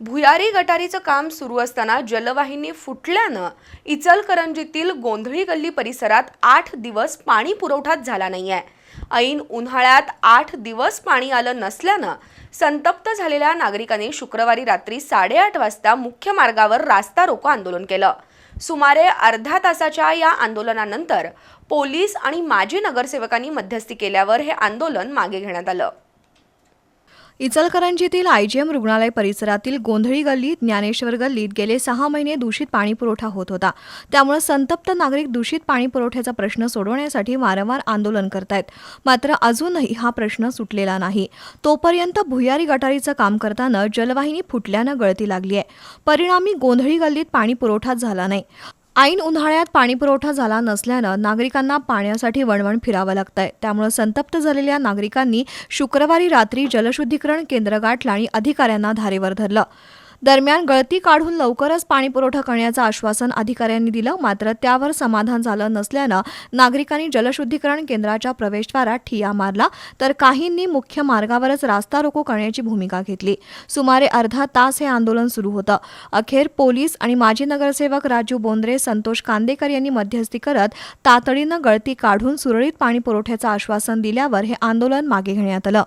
भुयारी गटारीचं काम सुरू असताना जलवाहिनी फुटल्यानं इचलकरंजीतील गोंधळी गल्ली परिसरात आठ दिवस पाणी पुरवठाच झाला नाही आहे ऐन उन्हाळ्यात आठ दिवस पाणी आलं नसल्यानं संतप्त झालेल्या नागरिकांनी शुक्रवारी रात्री साडेआठ वाजता मुख्य मार्गावर रास्ता रोको आंदोलन केलं. सुमारे अर्ध्या तासाच्या या आंदोलनानंतर पोलीस आणि माजी नगरसेवकांनी मध्यस्थी केल्यावर हे आंदोलन मागे घेण्यात आलं. इचलकरंजीतील आयजीएम रुग्णालय परिसरातील गोंधळी गल्लीत ज्ञानेश्वर गल्लीत गेले सहा महिने दूषित पाणी पुरवठा होत होता. त्यामुळे संतप्त नागरिक दूषित पाणी पुरवठ्याचा प्रश्न सोडवण्यासाठी वारंवार आंदोलन करतायत. मात्र अजूनही हा प्रश्न सुटलेला नाही. तोपर्यंत भुयारी गटारीचं काम करताना जलवाहिनी फुटल्यानं गळती लागली आहे परिणामी गोंधळी गल्लीत पाणी पुरवठाच झाला नाही. ऐन उन्हाळ्यात पाणीपुरवठा झाला नसल्यानं नागरिकांना पाण्यासाठी वणवण फिरावं लागतंय. त्यामुळे संतप्त झालेल्या नागरिकांनी शुक्रवारी रात्री जलशुद्धीकरण केंद्र गाठलं आणि अधिकाऱ्यांना धारेवर धरलं. दरम्यान गळती काढून लवकरच पाणीपुरवठा करण्याचं आश्वासन अधिकाऱ्यांनी दिलं मात्र त्यावर समाधान झालं नसल्यानं नागरिकांनी जलशुद्धीकरण केंद्राच्या प्रवेशद्वारात ठिया मारला तर काहींनी मुख्य मार्गावरच रास्ता रोको करण्याची भूमिका घेतली. सुमारे अर्धा तास हे आंदोलन सुरू होतं. अखेर पोलीस आणि माजी नगरसेवक राजू बोंद्रे संतोष कांदेकर यांनी मध्यस्थी करत तातडीनं गळती काढून सुरळीत पाणी पुरवठ्याचं आश्वासन दिल्यावर हे आंदोलन मागे घेण्यात आलं.